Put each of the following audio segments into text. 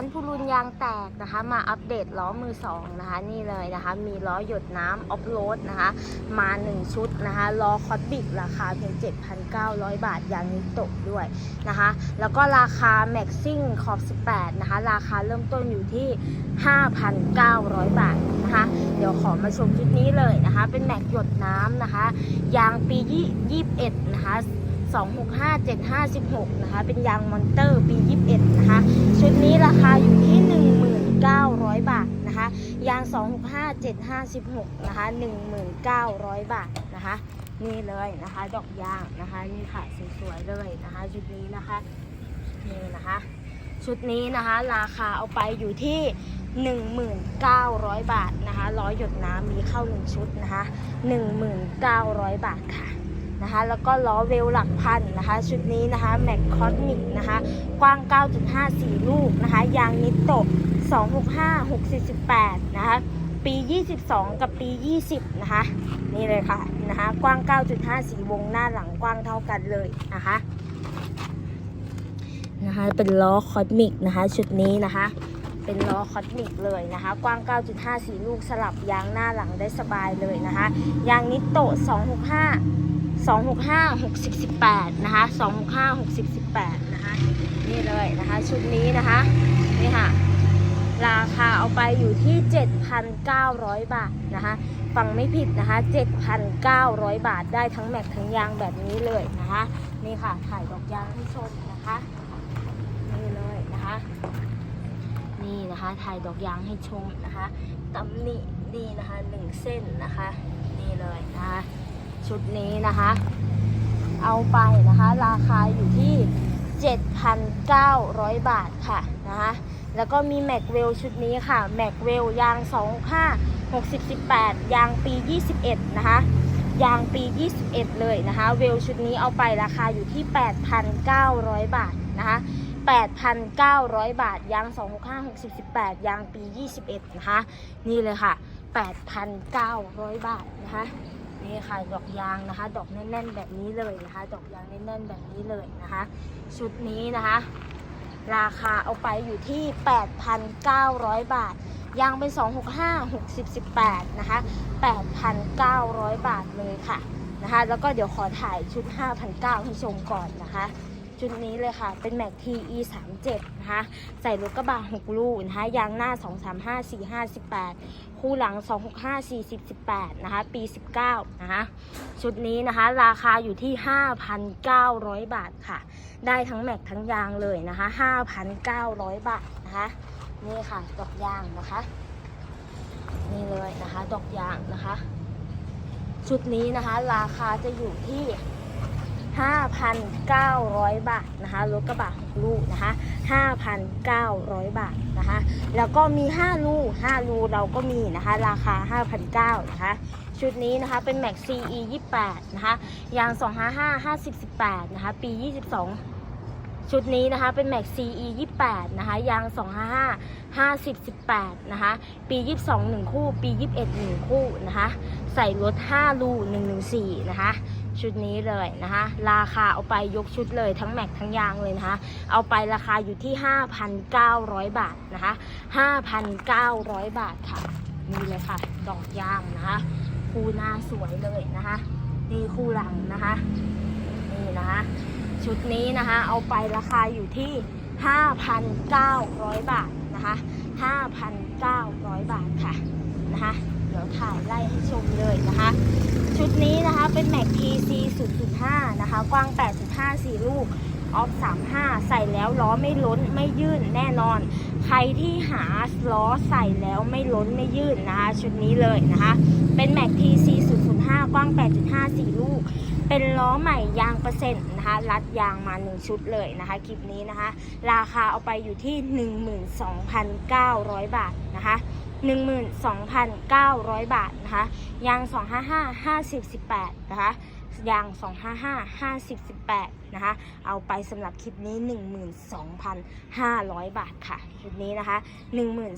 านพูรุนยางแตกนะคะ มาอัปเดตล้อมือสองนะคะ นี่เลยนะคะ มีล้อหยดน้ำออฟโรดนะคะ มา 1 ชุดนะคะล้อคอสบิกราคาเพียง 7,900 บาทยางนิโตะด้วยนะคะ แล้วก็ราคาแม็กซิ่งขอบ 18 นะคะ ราคาเริ่มต้นอยู่ที่ 5,900 บาทนะคะ เดี๋ยวขอมาชมชุดนี้เลยนะคะ เป็นแม็กหยดน้ำนะคะ ยางปี 21 นะคะ 265756 นะคะ เป็นยางมอนเตอร์ปี 21 นะคะ ชุดนี้ราคาอยู่ที่ 1900 บาทนะคะ ยาง 265756 นะคะ 1900 บาทนะคะ นี่เลยนะคะ ดอกยางนะคะ นี่ค่ะสวยๆเลยนะคะ ชุดนี้นะคะ นี่นะคะชุดนี้นะคะราคาเอาไปอยู่ที่ 1,900 บาทนะคะร้อยหยดน้ำมีเข้า 1 ชุดนะคะ 1,900 บาทค่ะ นะคะแล้วก็ล้อเวลหลักพันนะคะ ชุดนี้นะคะแม็กคอสมิกนะคะ กว้าง 9.54 ลูกนะคะ ยางนิโตะ265 648 นะคะ ปี 22 กับปี 20 นะคะ นี่เลยค่ะนะคะ กว้าง 9.54 วงหน้าหลังกว้างเท่ากันเลยนะคะนะคะเป็นล้อคอสมิกนะคะ ชุดนี้นะคะ เป็นล้อคอสมิกเลยนะคะ กว้าง 9.54ลูกสลับยางหน้าหลังได้สบายเลยนะคะ ยางนิโตะ265 265 60 18 นะคะ 265 60 18 นะคะ นี่เลยนะคะ ชุดนี้นะคะ นี่ค่ะ ราคาเอาไปอยู่ที่ 7,900 บาทนะคะฟังไม่ผิดนะคะ 7,900 บาทได้ทั้งแม็กทั้งยางแบบนี้เลยนะคะ นี่ค่ะ ถ่ายดอกยางให้ชมนะคะ นี่เลยนะคะ นะคะ ถ่ายดอกยางให้ชมนะคะตำหนิดีนะคะหนึ่งเส้นนะคะ นี่เลยนะคะ ชุดนี้นะคะ เอาไปนะคะ ราคาอยู่ที่ 7,900 บาทค่ะนะคะแล้วก็มีแม็กเวลชุดนี้ค่ะแม็กเวลยาง 25 60 18 ยางปี 21 นะคะ ยางปี 21 เลยนะคะ เวลชุดนี้เอาไปราคาอยู่ที่ 8,900 บาทนะคะ 8,900 บาท ยาง 265 60 18 ยางปี 21 นะคะ นี่เลยค่ะ 8,900 บาทนะคะ นี่ค่ะ ดอกยางนะคะ ดอกแน่นๆ แบบนี้เลยนะคะ ดอกยางแน่นๆ แบบนี้เลยนะคะ ชุดนี้นะคะ ราคาเอาไปอยู่ที่ 8,900 บาท ยางเป็น 265 60 18 นะคะ 8,900 บาทเลยค่ะนะคะ แล้วก็เดี๋ยวขอถ่ายชุด 5,900 ให้ชมก่อนนะคะ ชุดนี้เลยค่ะ เป็นแม็ก TE 3 7นะคะ ใส่รถกระบะ6ลูกนะคะ ยางหน้า235 45 18คู่หลัง265 40 18นะคะ ปี19นะคะ ชุดนี้นะคะ ราคาอยู่ที่5,900บาทค่ะ ได้ทั้งแม็กทั้งยางเลยนะคะ5,900บาทนะคะ นี่ค่ะดอกยางนะคะ นี่เลยนะคะ ดอกยางนะคะ ชุดนี้นะคะ ราคาจะอยู่ที่ 5,900 บาทนะคะรถกระบะ6ลูกนะคะ5,900 บาทนะคะ แล้วก็มี 5 ลูก 5 ลูเราก็มีนะคะ ราคา 5,900นะคะ ชุดนี้นะคะเป็น Max CE 28นะคะ ยาง 255 50 18นะคะ ปี 22ชุดนี้นะคะเป็น Max CE 28 นะคะ ยาง 255 50 18 นะคะ ปี 22 1 คู่ ปี 21 1 คู่นะคะ ใส่รถ 5 ลู114 นะคะ ชุดนี้เลยนะคะ ราคาเอาไปยกชุดเลยทั้งแม็กทั้งยางเลยนะคะ เอาไปราคาอยู่ที่ 5,900 บาทนะคะ 5,900 บาทค่ะ นี่เลยค่ะ ดอกยางนะคะ คู่หน้าสวยเลยนะคะ นี่คู่หลังนะคะ นี่นะคะ ชุดนี้นะคะ เอาไปราคาอยู่ที่ 5,900 บาทนะคะ 5,900 บาทค่ะนะคะ เดี๋ยวถ่ายไล่ให้ชมเลยนะคะ ชุดนี้ เป็น Mac TC 0.5 นะคะ กว้าง 8.5 4 ลูก ออฟ 35 ใส่แล้วล้อไม่ล้นไม่ยื่นแน่นอน ใครที่หาล้อใส่แล้วไม่ล้นไม่ยื่นนะคะ ชุดนี้เลยนะคะ เป็น Mac TC 0.5 กว้าง 8.5 4 ลูก เป็นล้อใหม่ยางเปอร์เซ็นต์นะคะ รัดยางมา 1 ชุดเลยนะคะ คลิปนี้นะคะ ราคาเอาไปอยู่ที่ 12,900 บาทนะคะ 12,900 บาทนะคะยาง 255 50 18นะคะยาง 255 50 18นะคะเอาไปสำหรับคลิปนี้ 12,500 บาทค่ะ คลิปนี้นะคะ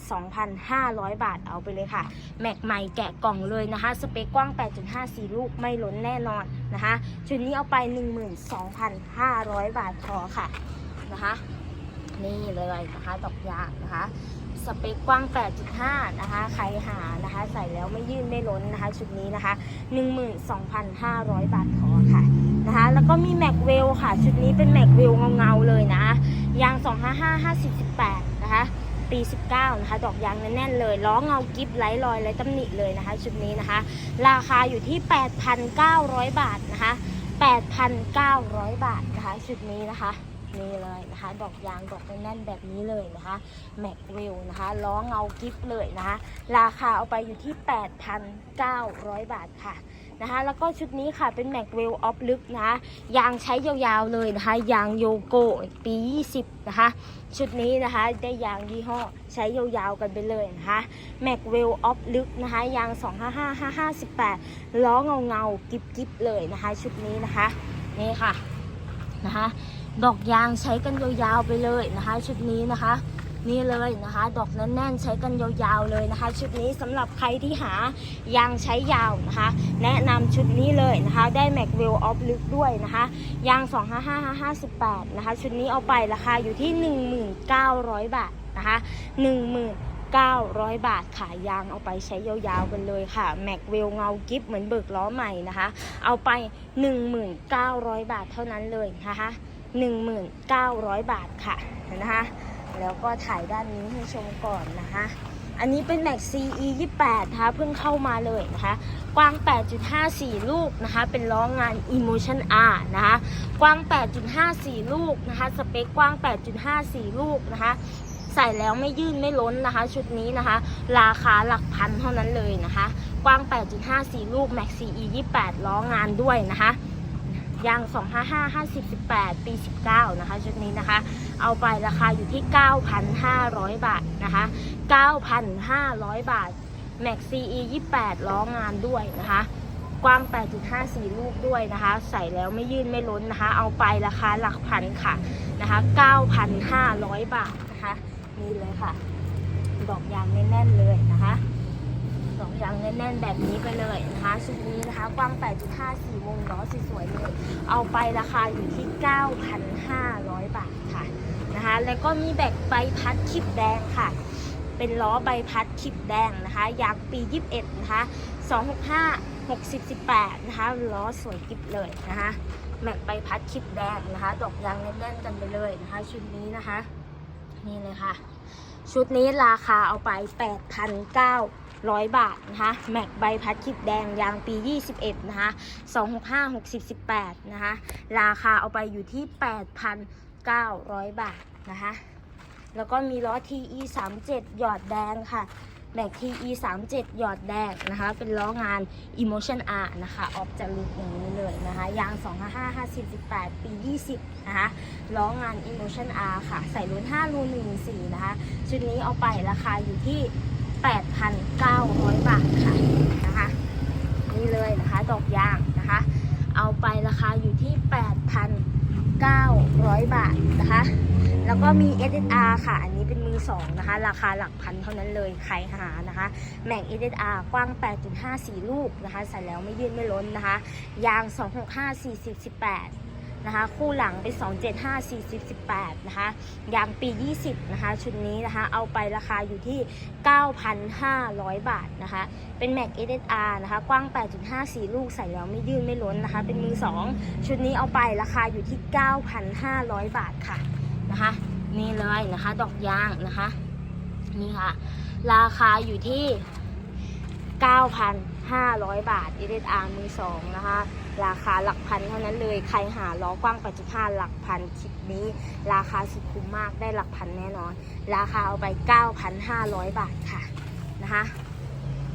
12,500 บาทเอาไปเลยค่ะ แม็กใหม่แกะกล่องเลยนะคะ สเปคกว้าง 8.54 ลูกไม่ล้นแน่นอนนะคะ ชุดนี้เอาไป 12,500 บาทพอค่ะนะคะ นี่เลยนะคะดอกยางนะคะ สเปคกว้าง 8.5 นะคะ ใครหานะคะ ใส่แล้วไม่ยื่นไม่ล้นนะคะ ชุดนี้นะคะ 12,500 บาทพอค่ะนะคะ แล้วก็มีแม็กเวลค่ะ ชุดนี้เป็นแม็กเวลเงาๆเลยนะ ยาง 255 50 18 นะคะปี 19 นะคะ ดอกยางแน่นๆเลย ล้อเงากิฟไร้รอยไร้ตำหนิเลยนะคะ ชุดนี้นะคะ ราคาอยู่ที่ 8,900 บาทนะคะ 8,900 บาทนะคะ ชุดนี้นะคะ นี่เลยนะคะ ดอกยางดอกแน่นๆแบบนี้เลยนะคะแม็กเวลนะคะล้อเงากิฟเลยนะคะ ราคาเอาไปอยู่ที่ 8,900 บาทค่ะนะคะ แล้วก็ชุดนี้ค่ะเป็นแม็กเวลออฟลึกนะคะยางใช้ยาวๆเลยนะคะ ยางโยโกปี 20 นะคะ ชุดนี้นะคะได้ยางยี่ห้อใช้ยาวๆกันไปเลยนะคะแม็กเวลออฟลึกนะคะ ยาง 255 558 ล้อเงาๆกิบๆเลยนะคะ ชุดนี้นะคะนี่ค่ะนะคะ ดอกยางใช้กันยาวๆไปเลยนะคะ ชุดนี้นะคะ นี่เลยนะคะ ดอกแน่นๆใช้กันยาวๆเลยนะคะ ชุดนี้สำหรับใครที่หายางใช้ยาวนะคะ แนะนำชุดนี้เลยนะคะ ได้แม็กเวลออฟลึกด้วยนะคะยาง 25558นะคะ ชุดนี้เอาไปราคาอยู่ที่ 1900 บาทนะคะ1900 บาทค่ะยางเอาไปใช้ยาวๆกันเลยค่ะแม็กเวลเงากิฟเหมือนเบิกล้อใหม่นะคะ เอาไป 1900 บาทเท่านั้นเลยนะคะ 1,900 บาทค่ะนะคะแล้วก็ถ่ายด้านนี้ให้ชมก่อนนะคะอันนี้เป็นแม็ก CE 28นะคะเพิ่งเข้ามาเลยนะคะกว้าง 8.54 ลูกนะคะเป็นล้องาน Emotion R นะคะกว้าง 8.54 ลูกนะคะสเปคกว้าง 8.54 ลูกนะคะใส่แล้วไม่ยื่นไม่ล้นนะคะ ชุดนี้นะคะ ราคาหลักพันเท่านั้นเลยนะคะ กว้าง 8.54 ลูก Max CE 28 ล้องานด้วยนะคะ ยาง 255 50 18 ปี 19 นะคะชุดนี้นะคะ เอาไปราคาอยู่ที่ 9,500 บาทนะคะ 9,500 บาท Max CE 28 ล้องานด้วยนะคะ กว้าง 8.54 ลูกด้วยนะคะ ใส่แล้วไม่ยื่นไม่ล้นนะคะ เอาไปราคาหลักพันค่ะนะคะ 9,500 บาทนะคะ นี่เลยค่ะ ดอกยางแน่นๆเลยนะคะ ดอกยางแน่นๆแบบนี้ไปเลยนะคะชุดนี้นะคะกว้าง 8.54วงล้อสวยๆเลยเอาไปราคาอยู่ที่ 9,500 บาทค่ะนะคะแล้วก็มีแบกใบพัดคลิปแดงค่ะ เป็นล้อใบพัดคลิปแดงนะคะยางปี 21 นะคะ 265 60 18 นะคะล้อสวยกิบเลยนะคะแม็กใบพัดคลิปแดงนะคะ ดอกยางแน่นๆกันไปเลยนะคะ ชุดนี้นะคะ นี่เลยค่ะ ชุดนี้ราคาเอาไป 8,900 บาทนะคะแม็กใบพัดคลิปแดงยางปี 21 นะคะ 265 60 18 นะคะ ราคาเอาไปอยู่ที่ 8,900 บาทนะคะ แล้วก็มีล้อ TE 37 หยอดแดงค่ะแม็ก TE 37 หยอดแดงนะคะ เป็นล้องาน Emotion R นะคะ ออกจะลุกอย่างนี้เลยนะคะ ยาง 255 50 18 ปี 20 นะคะ ล้องาน Emotion R ค่ะ ใส่รุ่น5รู14 นะคะ ชุดนี้เอาไปราคาอยู่ที่ 8,900 บาทค่ะนะคะนี่เลยนะคะดอกยางนะคะ เอาไปราคาอยู่ที่ 8,900 บาทนะคะ แล้วก็มี SSR ค่ะ อันนี้เป็นมือ2นะคะ ราคาหลักพันเท่านั้นเลยใครหานะคะแม็ก SSR กว้าง 8.54 ลูกนะคะใส่แล้วไม่ยืดไม่ล้นนะคะ ยาง 265 40 18 นะคะ คู่หลังเป็น 275 40 18 นะคะ ยางปี 20 นะคะ ชุดนี้นะคะ เอาไปราคาอยู่ที่ 9,500 บาทนะคะ เป็นแม็ก SSR นะคะ กว้าง 8.54 ลูกใส่แล้วไม่ยืดไม่ล้นนะคะ เป็นมือ 2 ชุดนี้เอาไปราคาอยู่ที่ 9,500 บาทค่ะนะคะ นี่เลยนะคะ ดอกยางนะคะ นี่ค่ะ ราคาอยู่ที่ 9,500 บาท SSR มือสองนะคะ ราคาหลักพันเท่านั้นเลย ใครหาล้อกว้าง 8.5 หลักพันคลิปนี้ ราคาสุดคุ้มมากได้หลักพันแน่นอน ราคาเอาไป 9,500 บาทค่ะนะคะ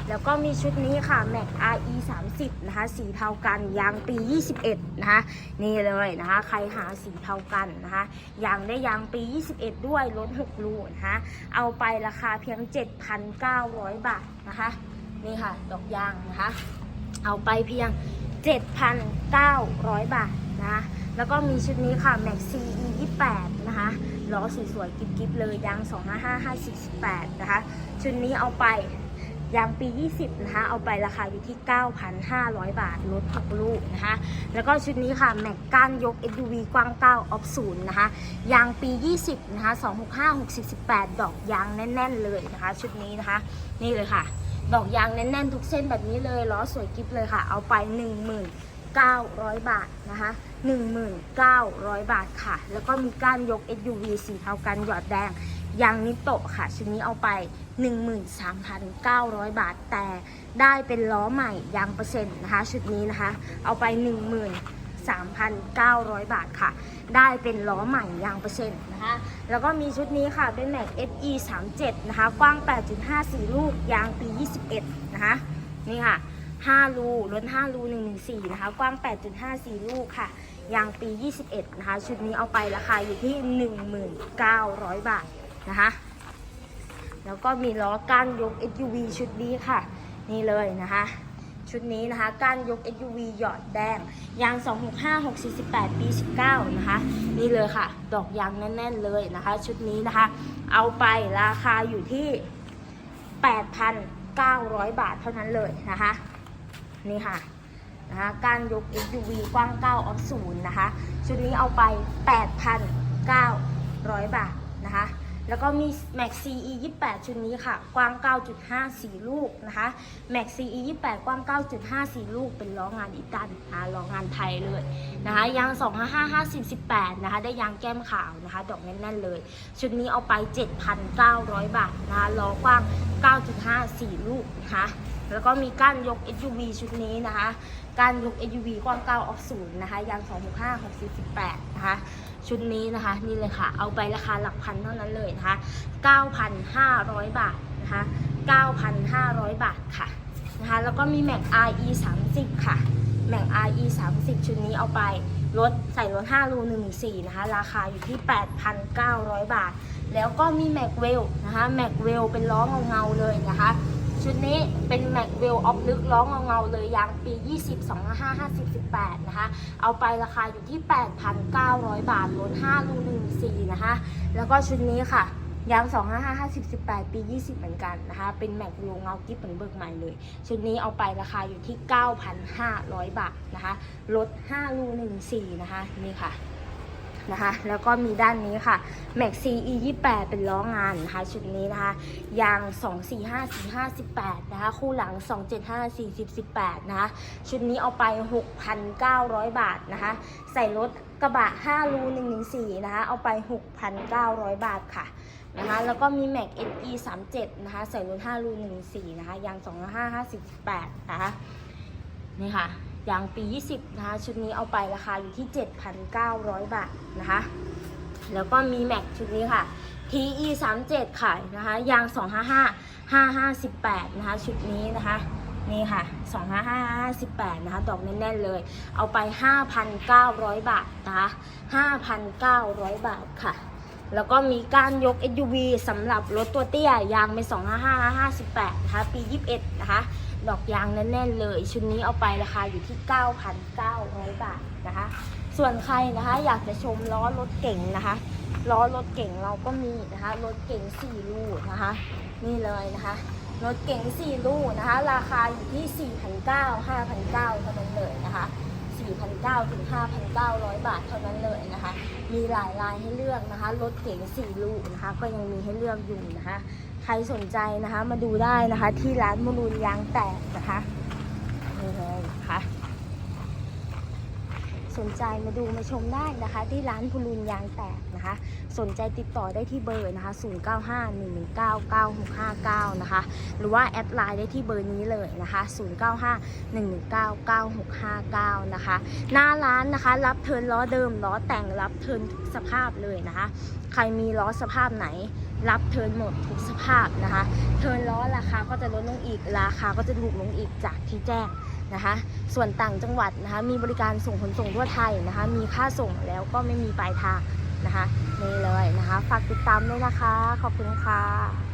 แล้วก็มีชุดนี้ค่ะ Mac RE 30นะคะ สีเทากันยางปี 21 นะคะ นี่เลยนะคะ ใครหาสีเทากันนะคะ ยางได้ยางปี 21 ด้วยลด6รูนะคะ เอาไปราคาเพียง 7,900 บาทนะคะ นี่ค่ะ ดอกยางนะคะ เอาไปเพียง 7,900 บาทนะ แล้วก็มีชุดนี้ค่ะ Max CE 28นะคะ ล้อสวยๆกิ๊บๆเลย ยาง 255 50 18นะคะ ชุดนี้เอาไปยางปี 20 นะคะ เอาไปราคาอยู่ที่ 9,500 บาท ลดทุกลูกนะคะ แล้วก็ชุดนี้ค่ะ แม็กก้านยก SUV กว้าง 9 ออฟศูนย์นะคะ ยางปี 20 นะคะ 265 60 18ดอกยางแน่น ๆ เลยนะคะ ชุดนี้นะคะ นี่เลยค่ะ ดอกยางแน่นๆ ทุกเส้นแบบนี้เลยล้อสวยกิ๊บเลยค่ะ เอาไป 19,000 บาทนะคะ19,000 บาทค่ะ แล้วก็มีก้านยก SUV สีเทากันหยอดแดงยางนิโตะค่ะชุดนี้เอาไป 13,900 บาท แต่ได้เป็นล้อใหม่ยางเปอร์เซ็นต์นะคะ ชุดนี้นะคะ เอาไป 3,900 บาทค่ะ ได้เป็นล้อใหม่ยางเปอร์เซ็นต์นะคะ แล้วก็มีชุดนี้ค่ะเป็นแม็ก SE 37นะคะ กว้าง 8.54 ลูก ยางปี 21 นะคะ นี่ค่ะ 5 รูรถ5รู114 นะคะ กว้าง 8.54 ลูกค่ะ ยางปี 21 นะคะ ชุดนี้เอาไปราคาอยู่ที่ 19,000บาทนะคะแล้วก็มีล้อก้านยก SUV ชุดนี้ค่ะ นี่เลยนะคะ ชุดนี้นะคะก้านยก SUV หยอดแดง ยาง 265 648 ปี 19 นะคะ นี่เลยค่ะ ดอกยางแน่น ๆ เลยนะคะ ชุดนี้นะคะ เอาไปราคาอยู่ที่ 8,900 บาทเท่านั้นเลยนะคะ นี่ค่ะนะคะการยก SUV กว้าง 9 ออฟศูนย์นะคะ ชุดนี้เอาไป 8,900 บาทนะคะ แล้วก็มี Max CE 28 ชุดนี้ค่ะ กว้าง 9.54 ลูกนะคะ Max CE 28 กว้าง 9.54 ลูก เป็นล้องานอีตันนะคะล้องานไทยเลยนะคะ ยาง 255 50 18 นะคะ ได้ยางแก้มขาวนะคะ ดอกแน่นๆเลย ชุดนี้เอาไป 7,900 บาทนะคะล้อกว้าง 9.54 ลูกนะคะแล้วก็มีก้านยก SUV ชุดนี้นะคะ การยก SUV กว้าง9ออฟศูนย์นะคะ ยาง 265 648 นะคะ ชุดนี้นะคะนี่เลยค่ะ เอาไปราคาหลักพันเท่านั้นเลยนะคะ 9,500 บาทนะคะ 9,500 บาทค่ะนะคะแล้วก็มี Mac RE 30ค่ะ Mac RE 30 ชุดนี้เอาไปลดใส่รถ5รู114นะคะ ราคาอยู่ที่ 8,900 บาท แล้วก็มี Mac w e l l นะคะ Mac w e l l เป็นล้อเงาๆเลยนะคะ ชุดนี้เป็น Mac w e l l ออฟลึกล้อเงาๆเลยยางปี 20 25 50 18 นะคะ เอาไปราคาอยู่ที่ 8,900 บาทลด5รู14 นะคะ แล้วก็ชุดนี้ค่ะยาง 255 50 18 ปี 20 เหมือนกันนะคะ เป็น Mac w e l l เงากิ๊บเหมือนเบิกใหม่เลย ชุดนี้เอาไปราคาอยู่ที่ 9,500 บาทนะคะ ลด5รู14 นะคะ นี่ค่ะ นะคะ แล้วก็มีด้านนี้ค่ะ Max CE 28เป็นล้องานนะคะชุดนี้นะคะยาง 245 45 18 นะคะ คู่หลัง 275 40 18 นะคะ ชุดนี้เอาไป 6,900 บาทนะคะ ใส่รถกระบะ 5 รู114 นะคะ เอาไป 6,900 บาทค่ะนะคะแล้วก็มี Max SE 37 นะคะ ใส่รถ5รู114 นะคะ ยาง 255 18นะคะ นี่ค่ะ ยางปี 20 นะคะ ชุดนี้เอาไปราคาอยู่ที่ 7,900 บาทนะคะ แล้วก็มีแม็กชุดนี้ค่ะ TE 37ค่ะนะคะ ยาง 255 558 นะคะ ชุดนี้นะคะ นี่ค่ะ 255 58 นะคะ ดอกแน่นๆเลย เอาไป 5,900 บาทนะคะ 5,900 บาทค่ะแล้วก็มีการยก SUV สำหรับรถตัวเตี้ย ยางเป็น 255 58 นะคะ ปี 21 นะคะ ดอกยางแน่นๆเลย ชุดนี้เอาไปราคาอยู่ที่ 9,900 บาทนะคะ ส่วนใครนะคะอยากจะชมล้อรถเก่งนะคะ ล้อรถเก่งเราก็มีนะคะ รถเก่ง4ลูกนะคะ นี่เลยนะคะ รถเก่ง4ลูกนะคะ ราคาอยู่ที่ 4,900 5,900เท่านั้นเลยนะคะ4,900ถึง5,900 บาทเท่านั้นเลยนะคะ มีหลายลายให้เลือกนะคะ รถเก๋ง4ลูกนะคะ ก็ยังมีให้เลือกอยู่นะคะ ใครสนใจนะคะ มาดูได้นะคะ ที่ร้านมนูนยางแตกนะคะนี่เลยนะคะ สนใจมาดูมาชมได้นะคะ ที่ร้านพูลูนยางแตกนะคะ สนใจติดต่อได้ที่เบอร์นะคะ 0951199659 นะคะ หรือว่าแอดไลน์ได้ที่เบอร์นี้เลยนะคะ 0951199659 นะคะ หน้าร้านนะคะ รับเทินล้อเดิมล้อแต่งรับเทินทุกสภาพเลยนะคะ ใครมีล้อสภาพไหนรับเทินหมดทุกสภาพนะคะ เทินล้อราคาก็จะลดลงอีกราคาก็จะถูกลงอีกจากที่แจ้ง นะคะ ส่วนต่างจังหวัดนะคะ มีบริการส่งขนส่งทั่วไทยนะคะ มีค่าส่งแล้วก็ไม่มีปลายทางนะคะนี่เลยนะคะ ฝากติดตามด้วยนะคะ ขอบคุณค่ะ